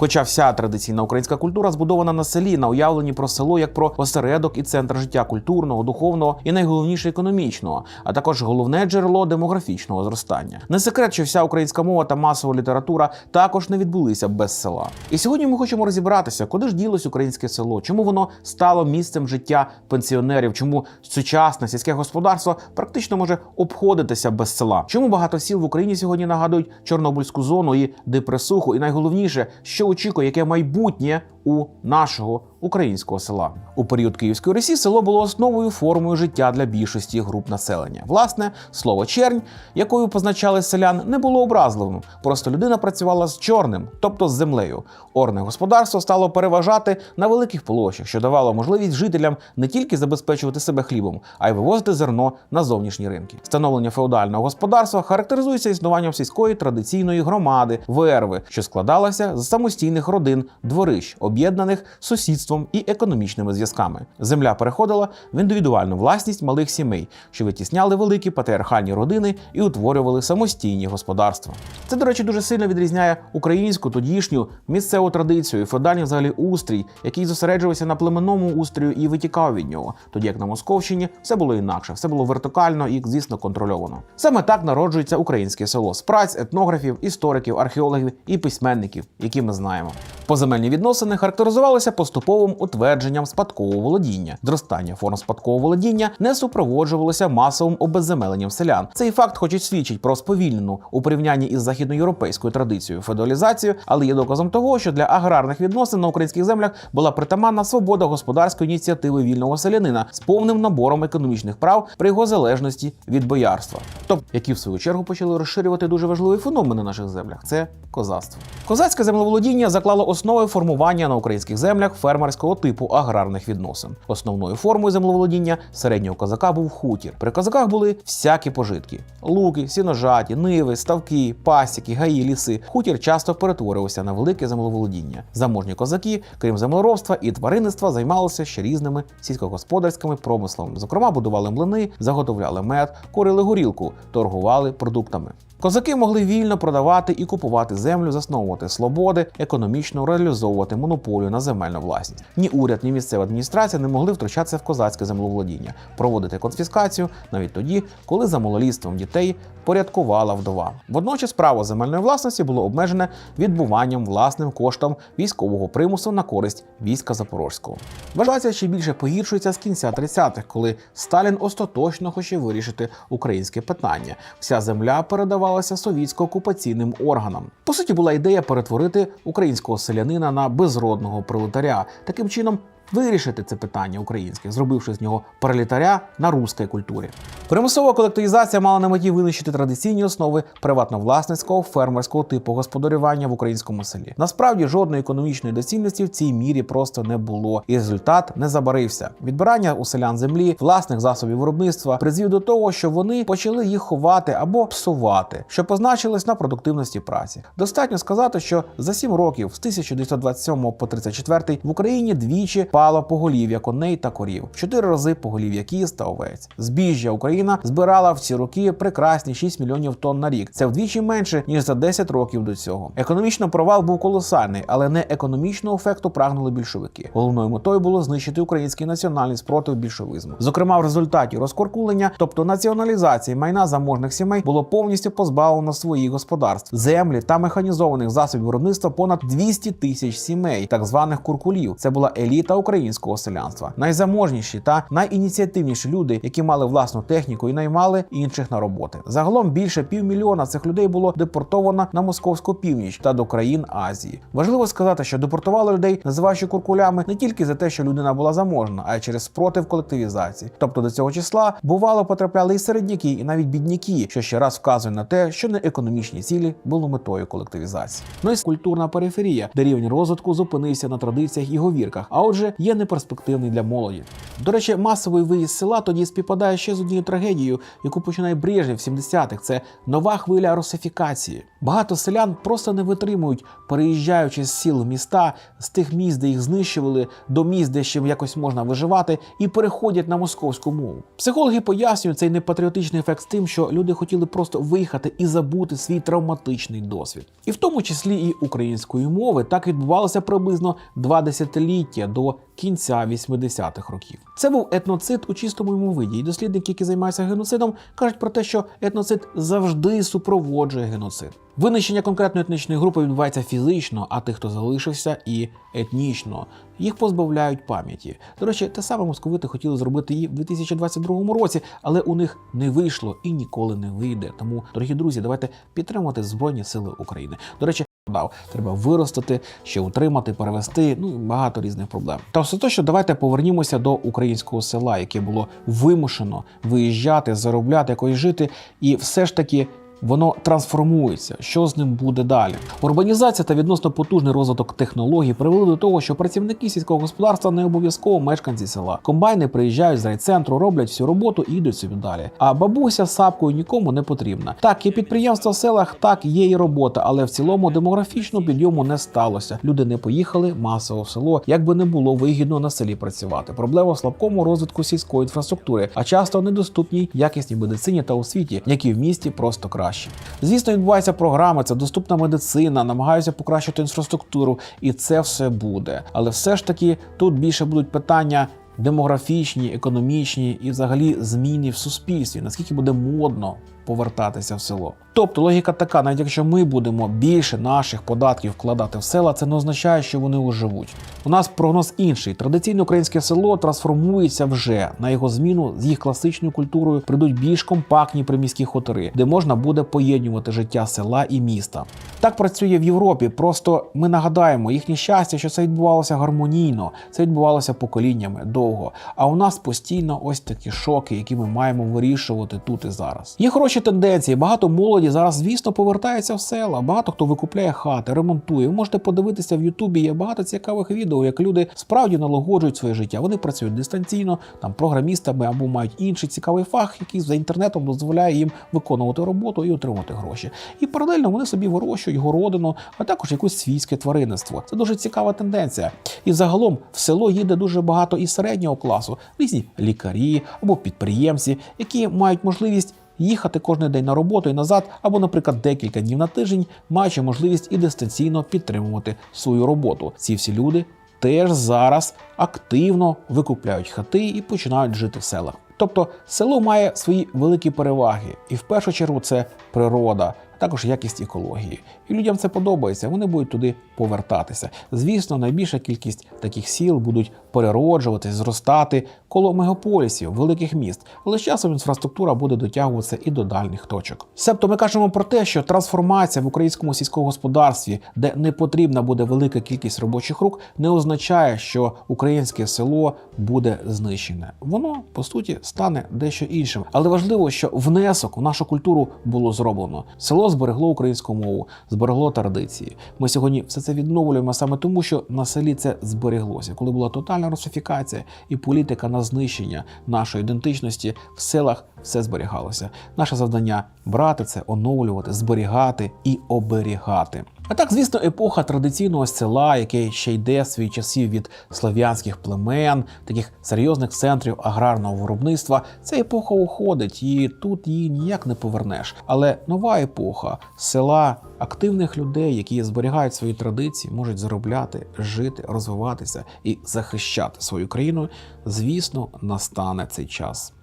Хоча вся традиційна українська культура збудована на селі, на уявленні про село як про осередок і центр життя культурного, духовного і найголовніше економічного, а також головне джерело демографічного зростання. Не секрет, що вся українська мова та масова література також не відбулися без села. І сьогодні ми хочемо розібратися, куди ж ділось українське село, чому воно стало місцем життя пенсіонерів, чому сучасне сільське господарство практично може обходитися без села. Чому багато сіл в Україні сьогодні нагадують Чорнобильську зону і депресуху, і найголовніше, що очікує, яке майбутнє у нашого українського села у період Київської Русі село було основою формою життя для більшості груп населення. Власне, слово чернь, якою позначали селян, не було образливим. Просто людина працювала з чорним, тобто з землею. Орне господарство стало переважати на великих площах, що давало можливість жителям не тільки забезпечувати себе хлібом, а й вивозити зерно на зовнішні ринки. Становлення феодального господарства характеризується існуванням сільської традиційної громади верви, що складалася з самостійних родин, дворищ, об'єднаних сусідством і економічними зв'язками. Земля переходила в індивідуальну власність малих сімей, що витісняли великі патріархальні родини і утворювали самостійні господарства. Це, до речі, дуже сильно відрізняє українську тодішню місцеву традицію, і феодальний взагалі устрій, який зосереджувався на племенному устрою і витікав від нього. Тоді як на Московщині все було інакше, все було вертикально і, звісно, контрольовано. Саме так народжується українське село з праць етнографів, істориків, археологів і письменників, які ми знаємо. Поземельні відносини характеризувалися поступовим утвердженням спадкового володіння. Зростання форм спадкового володіння не супроводжувалося масовим обезземеленням селян. Цей факт, хоч і свідчить про сповільнену у порівнянні із західноєвропейською традицією феодалізацію, але є доказом того, що для аграрних відносин на українських землях була притаманна свобода господарської ініціативи вільного селянина з повним набором економічних прав при його залежності від боярства, тобто які в свою чергу почали розширювати дуже важливий феномен на наших землях це козацтво. Козацьке землеволодіння заклало основи формування на українських землях фермерського типу аграрних відносин. Основною формою землеволодіння середнього козака був хутір. При козаках були всякі пожитки: луки, сіножаті, ниви, ставки, пасіки, гаї, ліси. Хутір часто перетворювався на велике землеволодіння. Заможні козаки, крім землеробства і тваринництва, займалися ще різними сільськогосподарськими промислами. Зокрема, будували млини, заготовляли мед, курили горілку, торгували продуктами. Козаки могли вільно продавати і купувати землю, засновувати свободи, економічно реалізовувати монополію на земельну власність. Ні уряд, ні місцева адміністрація не могли втручатися в козацьке землеволодіння, проводити конфіскацію навіть тоді, коли за малолітством дітей порядкувала вдова. Водночас право земельної власності було обмежене відбуванням власним коштом військового примусу на користь війська Запорозького. Ситуація ще більше погіршується з кінця 30-х, коли Сталін остаточно хоче вирішити українське питання. Вся земля передавалася совітсько-окупаційним органам. По суті, була ідея перетворити українського селянина на безродного пролетаря. Таким чином. Вирішити це питання українське, зробивши з нього пролетаря на руській культурі. Примусова колективізація мала на меті винищити традиційні основи приватно-власницького фермерського типу господарювання в українському селі. Насправді жодної економічної доцільності в цій мірі просто не було, і результат не забарився. Відбирання у селян землі, власних засобів виробництва призвів до того, що вони почали їх ховати або псувати, що позначилось на продуктивності праці. Достатньо сказати, що за сім років з 1927 по 34 в Україні двічі пало поголів'я коней та корів, в чотири рази поголів'я кіз та овець. Збіжжя Україна збирала в ці роки прекрасні 6 мільйонів тонн на рік. Це вдвічі менше ніж за 10 років до цього. Економічно провал був колосальний, але не економічного ефекту прагнули більшовики. Головною метою було знищити український національний спротив більшовизму. Зокрема, в результаті розкоркулення, тобто націоналізації майна заможних сімей, було повністю позбавлено своїх господарств, землі та механізованих засобів виробництва понад 200 тисяч сімей, так званих куркулів. Це була еліта українського селянства. Найзаможніші та найініціативніші люди, які мали власну техніку і наймали інших на роботи. Загалом більше півмільйона цих людей було депортовано на московську північ та до країн Азії. Важливо сказати, що депортували людей, називаючи куркулями, не тільки за те, що людина була заможна, а й через спротив колективізації. Тобто до цього числа бувало потрапляли і середняки, і навіть бідняки, що ще раз вказує на те, що не економічні цілі були метою колективізації. Ну і культурна периферія, де рівень розвитку зупинився на традиціях і говірках, а отже, є неперспективний для молоді. До речі, масовий виїзд села тоді співпадає ще з однією трагедією, яку починає Брежнєв в 70-х. Це нова хвиля русифікації. Багато селян просто не витримують, переїжджаючи з сіл в міста, з тих міст, де їх знищували, до міст, де ще якось можна виживати, і переходять на московську мову. Психологи пояснюють цей непатріотичний ефект з тим, що люди хотіли просто виїхати і забути свій травматичний досвід. І в тому числі і української мови так відбувалося приблизно два десятиліття до кінця 80-х років. Це був етноцид у чистому йому виді, і дослідники, які займаються геноцидом, кажуть про те, що етноцид завжди супроводжує геноцид. Винищення конкретної етнічної групи відбувається фізично, а тих, хто залишився, і етнічно. Їх позбавляють пам'яті. До речі, те саме московити хотіли зробити і в 2022 році, але у них не вийшло і ніколи не вийде. Тому, дорогі друзі, давайте підтримувати Збройні Сили України. До речі. Дав, треба виростити, ще утримати, перевести. Ну багато різних проблем. Та остаточно давайте повернімося до українського села, яке було вимушено виїжджати, заробляти, якось жити, і все ж таки. Воно трансформується. Що з ним буде далі? Урбанізація та відносно потужний розвиток технологій привели до того, що працівники сільського господарства не обов'язково мешканці села. Комбайни приїжджають з райцентру, роблять всю роботу і йдуть собі далі. А бабуся з сапкою нікому не потрібна. Так, є підприємства в селах, так є і робота, але в цілому демографічного підйому не сталося. Люди не поїхали масово в село, як би не було вигідно на селі працювати. Проблема в слабкому розвитку сільської інфраструктури, а часто недоступній якісній медицині та освіті, які в місті просто краще. Звісно, відбувається програми, це доступна медицина, намагаються покращити інфраструктуру, і це все буде. Але все ж таки тут більше будуть питання. Демографічні, економічні і взагалі зміни в суспільстві, наскільки буде модно повертатися в село. Тобто логіка така, навіть якщо ми будемо більше наших податків вкладати в села, це не означає, що вони оживуть. У нас прогноз інший. Традиційне українське село трансформується вже на його зміну з їх класичною культурою прийдуть більш компактні приміські хутори, де можна буде поєднувати життя села і міста. Так працює в Європі. Просто ми нагадаємо їхнє щастя, що це відбувалося гармонійно, це відбувалося поколіннями довго. А у нас постійно ось такі шоки, які ми маємо вирішувати тут і зараз. Є хороші тенденції. Багато молоді зараз, звісно, повертається в села. Багато хто викупляє хати, ремонтує. Ви можете подивитися в Ютубі. Є багато цікавих відео, як люди справді налагоджують своє життя. Вони працюють дистанційно, там програмістами або мають інший цікавий фах, який за інтернетом дозволяє їм виконувати роботу і отримати гроші. І паралельно вони собі вирощують городину, а також якусь свійське тваринництво. Це дуже цікава тенденція. І загалом в село їде дуже багато і середнього класу, різні лікарі або підприємці, які мають можливість. Їхати кожен день на роботу і назад, або, наприклад, декілька днів на тиждень, маючи можливість і дистанційно підтримувати свою роботу. Ці всі люди теж зараз активно викупляють хати і починають жити в селах. Тобто село має свої великі переваги, і в першу чергу це природа, також якість екології. І людям це подобається, вони будуть туди повертатися. Звісно, найбільша кількість таких сіл будуть перероджуватись, зростати коло мегаполісів, великих міст, але з часом інфраструктура буде дотягуватися і до дальніх точок. Себто ми кажемо про те, що трансформація в українському сільському господарстві, де не потрібна буде велика кількість робочих рук, не означає, що українське село буде знищене. Воно по суті стане дещо іншим. Але важливо, що внесок в нашу культуру було зроблено. Село зберегло українську мову, зберегло традиції. Ми сьогодні все це відновлюємо саме тому, що на селі це збереглося, коли була тотальна русифікація і політика на знищення нашої ідентичності в селах все зберігалося. Наше завдання брати це, оновлювати, зберігати і оберігати. А так, звісно, епоха традиційного села, яке ще йде своїх часів від слов'янських племен, таких серйозних центрів аграрного виробництва, ця епоха уходить, і тут її ніяк не повернеш. Але нова епоха села активних людей, які зберігають свої традиції, можуть заробляти, жити, розвиватися і захищати свою країну. Звісно, настане цей час.